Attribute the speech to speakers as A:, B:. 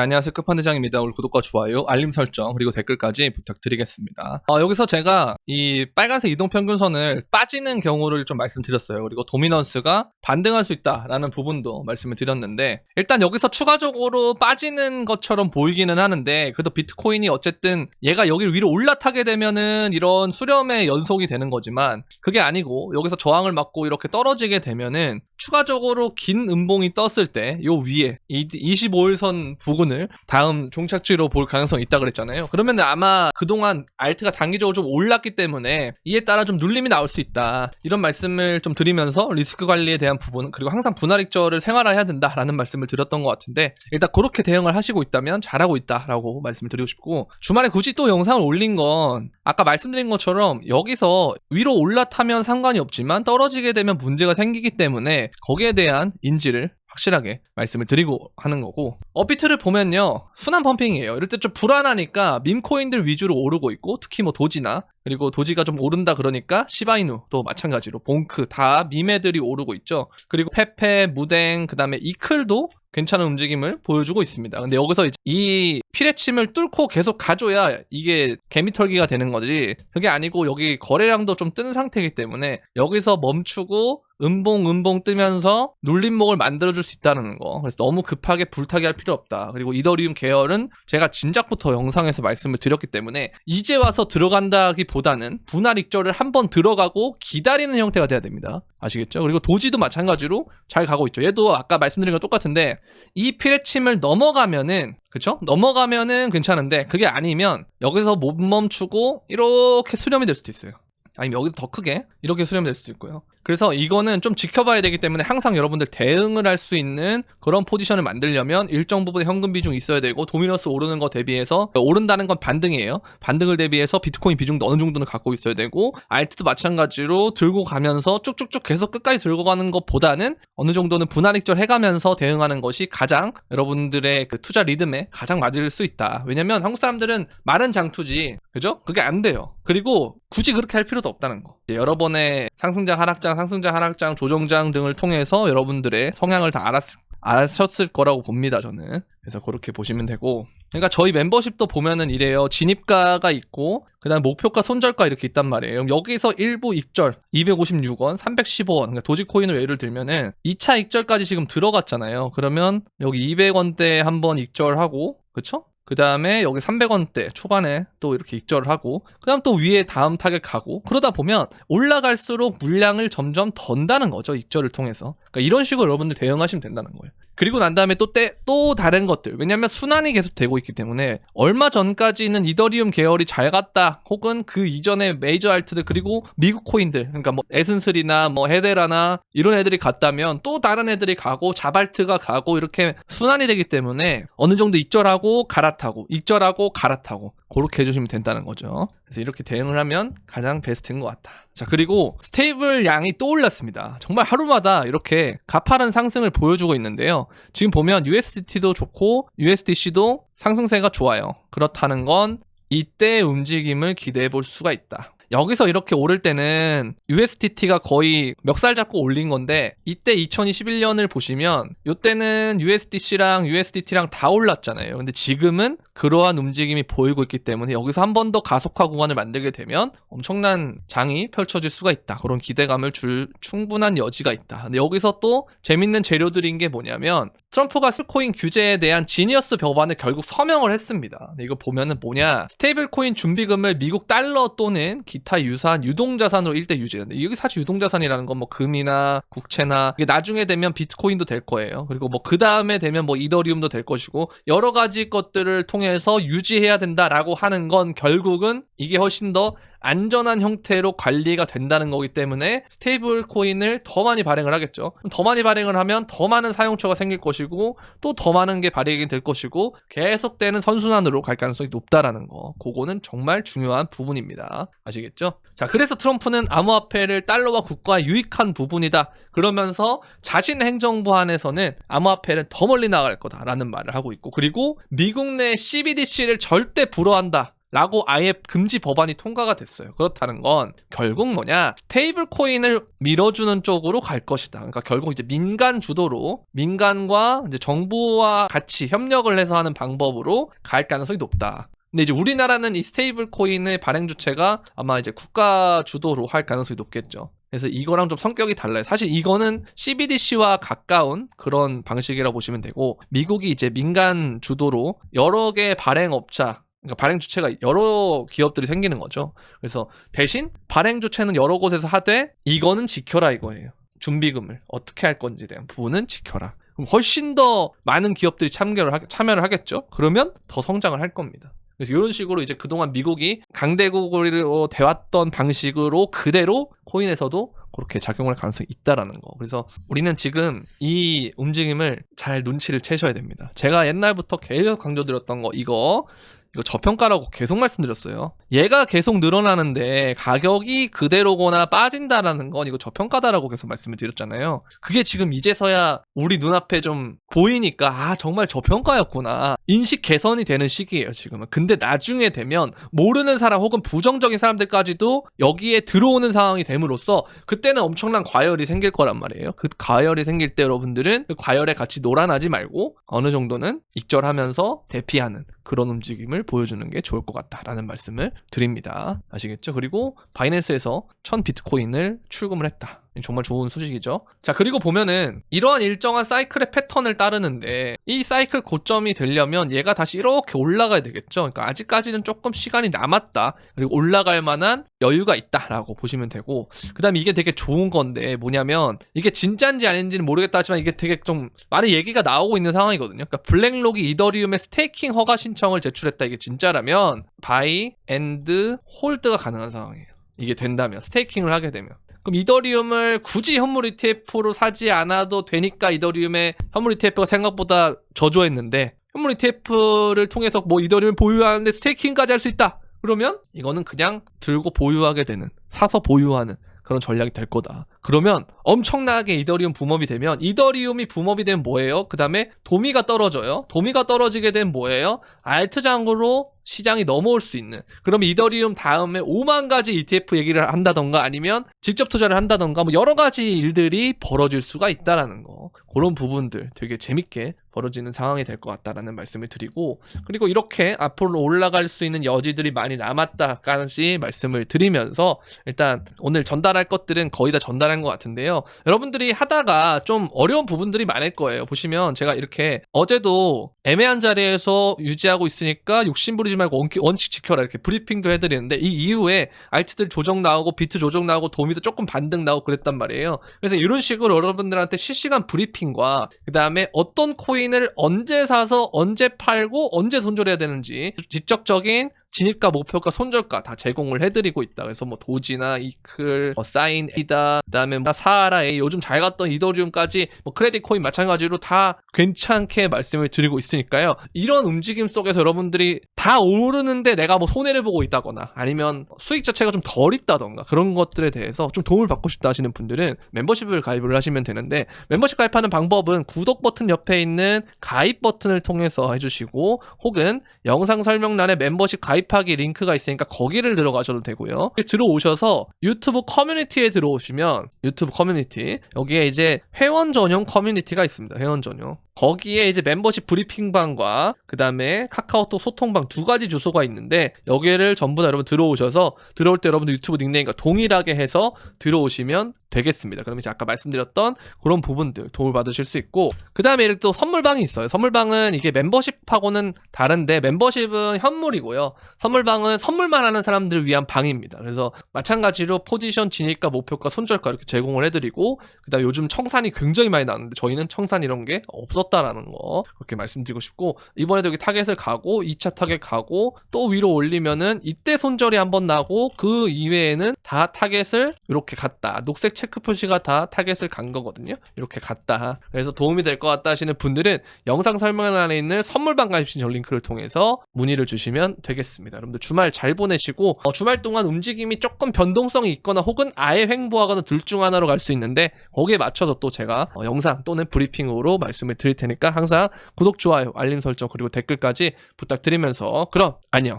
A: 안녕하세요. 끝판대장입니다. 오늘 구독과 좋아요, 알림 설정, 그리고 댓글까지 부탁드리겠습니다. 어, 여기서 제가 이 빨간색 이동평균선을 빠지는 경우를 좀 말씀드렸어요. 그리고 도미넌스가 반등할 수 있다라는 부분도 말씀을 드렸는데, 일단 여기서 추가적으로 빠지는 것처럼 보이기는 하는데, 그래도 비트코인이 어쨌든 얘가 여기를 위로 올라타게 되면은 이런 수렴의 연속이 되는 거지만, 그게 아니고 여기서 저항을 맞고 이렇게 떨어지게 되면은 추가적으로 긴 음봉이 떴을 때 요 위에 이 25일선 부근을 다음 종착지로 볼 가능성이 있다 그랬잖아요. 그러면 아마 그동안 알트가 단기적으로 좀 올랐기 때문에 이에 따라 좀 눌림이 나올 수 있다. 이런 말씀을 좀 드리면서 리스크 관리에 대한 부분 그리고 항상 분할익절을 생활화해야 된다라는 말씀을 드렸던 것 같은데 일단 그렇게 대응을 하시고 있다면 잘하고 있다라고 말씀을 드리고 싶고 주말에 굳이 또 영상을 올린 건 아까 말씀드린 것처럼 여기서 위로 올라타면 상관이 없지만 떨어지게 되면 문제가 생기기 때문에 거기에 대한 인지를 확실하게 말씀을 드리고 하는 거고. 업비트를 보면요 순환 펌핑이에요. 이럴 때 좀 불안하니까 밈코인들 위주로 오르고 있고 특히 뭐 도지나 그리고 도지가 좀 오른다 그러니까 시바이누도 마찬가지로 봉크 다 밈애들이 오르고 있죠 그리고 페페 무댕 그 다음에 이클도 괜찮은 움직임을 보여주고 있습니다. 근데 여기서 이 피레침을 뚫고 계속 가줘야 이게 개미털기가 되는 거지. 그게 아니고 여기 거래량도 좀 뜬 상태이기 때문에 여기서 멈추고 음봉 음봉 뜨면서 눌림목을 만들어줄 수 있다는 거. 그래서 너무 급하게 불타게 할 필요 없다. 그리고 이더리움 계열은 제가 진작부터 영상에서 말씀을 드렸기 때문에 이제 와서 들어간다기보다 는 분할 익절을 한번 들어가고 기다리는 형태가 돼야 됩니다. 아시겠죠? 그리고 도지도 마찬가지로 잘 가고 있죠. 얘도 아까 말씀드린 거 똑같은데 이 피레침을 넘어가면은 그쵸? 넘어가면은 괜찮은데 그게 아니면 여기서 못 멈추고 이렇게 수렴이 될 수도 있어요. 아니면 여기서 더 크게 이렇게 수렴이 될 수도 있고요. 그래서 이거는 좀 지켜봐야 되기 때문에 항상 여러분들 대응을 할 수 있는 그런 포지션을 만들려면 일정 부분의 현금 비중이 있어야 되고 도미너스 오르는 거 대비해서 오른다는 건 반등이에요. 반등을 대비해서 비트코인 비중도 어느 정도는 갖고 있어야 되고 알트도 마찬가지로 들고 가면서 쭉쭉쭉 계속 끝까지 들고 가는 것보다는 어느 정도는 분할익절 해가면서 대응하는 것이 가장 여러분들의 그 투자 리듬에 가장 맞을 수 있다. 왜냐면 한국 사람들은 마른 장투지 그죠? 그게 안 돼요. 그리고 굳이 그렇게 할 필요도 없다는 거. 여러 번의 상승장, 하락장, 상승장, 하락장, 조정장 등을 통해서 여러분들의 성향을 다 알았, 알았을 거라고 봅니다, 저는. 그래서 그렇게 보시면 되고. 그러니까 저희 멤버십도 보면은 이래요. 진입가가 있고, 그 다음 목표가 손절가 이렇게 있단 말이에요. 여기서 일부 익절 256원, 315원, 그러니까 도지코인으로 예를 들면은 2차 익절까지 지금 들어갔잖아요. 그러면 여기 200원대 한번 익절하고, 그쵸? 그 다음에 여기 300원대 초반에 또 이렇게 익절을 하고 그 다음 또 위에 다음 타겟 가고 그러다 보면 올라갈수록 물량을 점점 던다는 거죠 익절을 통해서. 그러니까 이런 식으로 여러분들 대응하시면 된다는 거예요 그리고 난 다음에 또 때 또 다른 것들. 왜냐면 순환이 계속 되고 있기 때문에 얼마 전까지는 이더리움 계열이 잘 갔다 혹은 그 이전에 메이저 알트들 그리고 미국 코인들 그러니까 뭐 에슨슬이나 뭐 헤데라나 이런 애들이 갔다면 또 다른 애들이 가고 자발트가 가고 이렇게 순환이 되기 때문에 어느 정도 익절하고 갈아타고 익절하고 갈아타고 그렇게 해주시면 된다는 거죠. 그래서 이렇게 대응을 하면 가장 베스트인 것 같다. 자, 그리고 스테이블 양이 또 올랐습니다. 정말 하루마다 이렇게 가파른 상승을 보여주고 있는데요. 지금 보면 USDT도 좋고 USDC도 상승세가 좋아요. 그렇다는 건 이때 움직임을 기대해 볼 수가 있다. 여기서 이렇게 오를 때는 USDT가 거의 멱살 잡고 올린 건데 이때 2021년을 보시면 이때는 USDC랑 USDT랑 다 올랐잖아요. 근데 지금은 그러한 움직임이 보이고 있기 때문에 여기서 한 번 더 가속화 구간을 만들게 되면 엄청난 장이 펼쳐질 수가 있다. 그런 기대감을 줄 충분한 여지가 있다. 근데 여기서 또 재밌는 재료들인 게 뭐냐면 트럼프가 스코인 규제에 대한 지니어스 법안을 결국 서명을 했습니다. 이거 보면은 뭐냐 스테이블 코인 준비금을 미국 달러 또는 기타 유사한 유동자산으로 일대 유지하는데 이게 사실 유동자산이라는 건 뭐 금이나 국채나 이게 나중에 되면 비트코인도 될 거예요. 그리고 뭐 그 다음에 되면 뭐 이더리움도 될 것이고 여러 가지 것들을 통해서 유지해야 된다라고 하는 건 결국은 이게 훨씬 더 안전한 형태로 관리가 된다는 거기 때문에 스테이블 코인을 더 많이 발행을 하겠죠. 더 많이 발행을 하면 더 많은 사용처가 생길 것이고 또 더 많은 게 발행이 될 것이고 계속되는 선순환으로 갈 가능성이 높다라는 거. 그거는 정말 중요한 부분입니다. 아시겠죠? 자, 그래서 트럼프는 암호화폐를 달러와 국가에 유익한 부분이다. 그러면서 자신의 행정부 안에서는 암호화폐는 더 멀리 나갈 거다라는 말을 하고 있고 그리고 미국 내 CBDC를 절대 불허한다. 라고 아예 금지 법안이 통과가 됐어요. 그렇다는 건 결국 뭐냐 스테이블 코인을 밀어주는 쪽으로 갈 것이다. 그러니까 결국 이제 민간 주도로 민간과 이제 정부와 같이 협력을 해서 하는 방법으로 갈 가능성이 높다. 근데 이제 우리나라는 이 스테이블 코인의 발행 주체가 아마 이제 국가 주도로 할 가능성이 높겠죠. 그래서 이거랑 좀 성격이 달라요. 사실 이거는 CBDC와 가까운 그런 방식이라고 보시면 되고 미국이 이제 민간 주도로 여러 개의 발행 업자 그러니까 발행 주체가 여러 기업들이 생기는 거죠. 그래서 대신 발행 주체는 여러 곳에서 하되 이거는 지켜라 이거예요. 준비금을 어떻게 할 건지에 대한 부분은 지켜라. 그럼 훨씬 더 많은 기업들이 참여를 하, 참여를 하겠죠. 그러면 더 성장을 할 겁니다. 그래서 이런 식으로 이제 그동안 미국이 강대국으로 돼왔던 방식으로 그대로 코인에서도 그렇게 작용할 가능성이 있다라는 거. 그래서 우리는 지금 이 움직임을 잘 눈치를 채셔야 됩니다. 제가 옛날부터 계속 강조드렸던 거 이거 이거 저평가라고 계속 말씀드렸어요. 얘가 계속 늘어나는데 가격이 그대로거나 빠진다라는 건 이거 저평가다라고 계속 말씀을 드렸잖아요. 그게 지금 이제서야 우리 눈앞에 좀 보이니까 아 정말 저평가였구나 인식 개선이 되는 시기예요 지금은. 근데 나중에 되면 모르는 사람 혹은 부정적인 사람들까지도 여기에 들어오는 상황이 됨으로써 그때는 엄청난 과열이 생길 거란 말이에요. 그 과열이 생길 때 여러분들은 그 과열에 같이 놀아나지 말고 어느 정도는 익절하면서 대피하는 그런 움직임을 보여주는 게 좋을 것 같다라는 말씀을 드립니다. 아시겠죠? 그리고 바이낸스에서 1000 비트코인을 출금을 했다. 정말 좋은 소식이죠. 자, 그리고 보면은 이러한 일정한 사이클의 패턴을 따르는데 이 사이클 고점이 되려면 얘가 다시 이렇게 올라가야 되겠죠. 그러니까 아직까지는 조금 시간이 남았다. 그리고 올라갈 만한 여유가 있다라고 보시면 되고 그다음에 이게 되게 좋은 건데 뭐냐면 이게 진짜인지 아닌지는 모르겠다 하지만 이게 되게 좀 많은 얘기가 나오고 있는 상황이거든요. 그러니까 블랙록이 이더리움의 스테이킹 허가 신청을 제출했다. 이게 진짜라면 바이 앤드 홀드가 가능한 상황이에요. 이게 된다면 스테이킹을 하게 되면 그럼 이더리움을 굳이 현물 ETF로 사지 않아도 되니까 이더리움의 현물 ETF가 생각보다 저조했는데 현물 ETF를 통해서 뭐 이더리움을 보유하는데 스테이킹까지 할 수 있다. 그러면 이거는 그냥 들고 보유하게 되는 사서 보유하는 그런 전략이 될 거다. 그러면 엄청나게 이더리움 붐업이 되면 이더리움이 붐업이 되면 뭐예요? 그 다음에 도미가 떨어져요. 도미가 떨어지게 되면 뭐예요? 알트장으로 시장이 넘어올 수 있는. 그럼 이더리움 다음에 5만 가지 ETF 얘기를 한다던가 아니면 직접 투자를 한다던가 뭐 여러 가지 일들이 벌어질 수가 있다라는 거. 그런 부분들 되게 재밌게 벌어지는 상황이 될 것 같다라는 말씀을 드리고 그리고 이렇게 앞으로 올라갈 수 있는 여지들이 많이 남았다까지 말씀을 드리면서 일단 오늘 전달할 것들은 거의 다 전달 한 것 같은데요. 여러분들이 하다가 좀 어려운 부분들이 많을 거예요. 보시면 제가 이렇게 어제도 애매한 자리에서 유지하고 있으니까 욕심 부리지 말고 원기- 원칙 지켜라 이렇게 브리핑도 해드리는데 이 이후에 알트들 조정 나오고 비트 조정 나오고 도미도 조금 반등 나오고 그랬단 말이에요. 그래서 이런 식으로 여러분들한테 실시간 브리핑과 그 다음에 어떤 코인을 언제 사서 언제 팔고 언제 손절해야 되는지 직접적인 진입가, 목표가, 손절가 다 제공을 해드리고 있다. 그래서 뭐 도지나 이클, 뭐 사인 에이다, 그다음에 뭐 사하라 에이, 요즘 잘 갔던 이더리움까지 뭐 크레딧 코인 마찬가지로 다 괜찮게 말씀을 드리고 있으니까요. 이런 움직임 속에서 여러분들이 다 오르는데 내가 뭐 손해를 보고 있다거나 아니면 수익 자체가 좀 덜 있다던가 그런 것들에 대해서 좀 도움을 받고 싶다 하시는 분들은 멤버십을 가입을 하시면 되는데 멤버십 가입하는 방법은 구독 버튼 옆에 있는 가입 버튼을 통해서 해주시고 혹은 영상 설명란에 멤버십 가입하기 링크가 있으니까 거기를 들어가셔도 되고요. 들어오셔서 유튜브 커뮤니티에 들어오시면 유튜브 커뮤니티 여기에 이제 회원 전용 커뮤니티가 있습니다. 회원 전용. 거기에 이제 멤버십 브리핑방과 그 다음에 카카오톡 소통방 두 가지 주소가 있는데 여기를 전부 다 여러분 들어오셔서 들어올 때 여러분들 유튜브 닉네임과 동일하게 해서 들어오시면 되겠습니다. 그럼 이제 아까 말씀드렸던 그런 부분들 도움을 받으실 수 있고 그 다음에 이렇게 또 선물방이 있어요. 선물방은 이게 멤버십하고는 다른데 멤버십은 현물이고요. 선물방은 선물만 하는 사람들을 위한 방입니다. 그래서 마찬가지로 포지션 진입가 목표가 손절가 이렇게 제공을 해드리고 그다음 에 요즘 청산이 굉장히 많이 나왔는데 저희는 청산 이런 게 없었다라는 거 그렇게 말씀드리고 싶고 이번에도 여기 타겟을 가고 2차 타겟 가고 또 위로 올리면은 이때 손절이 한번 나고 그 이외에는 다 타겟을 이렇게 갔다 녹색 체크 표시가 다 타겟을 간 거거든요. 이렇게 갔다. 그래서 도움이 될 것 같다 하시는 분들은 영상 설명란에 있는 선물방 가입 신청 링크를 통해서 문의를 주시면 되겠습니다. 여러분들 주말 잘 보내시고 어, 주말 동안 움직임이 조금 변동성이 있거나 혹은 아예 횡보하거나 둘 중 하나로 갈 수 있는데 거기에 맞춰서 또 제가 어, 영상 또는 브리핑으로 말씀을 드릴 테니까 항상 구독, 좋아요, 알림 설정 그리고 댓글까지 부탁드리면서. 그럼 안녕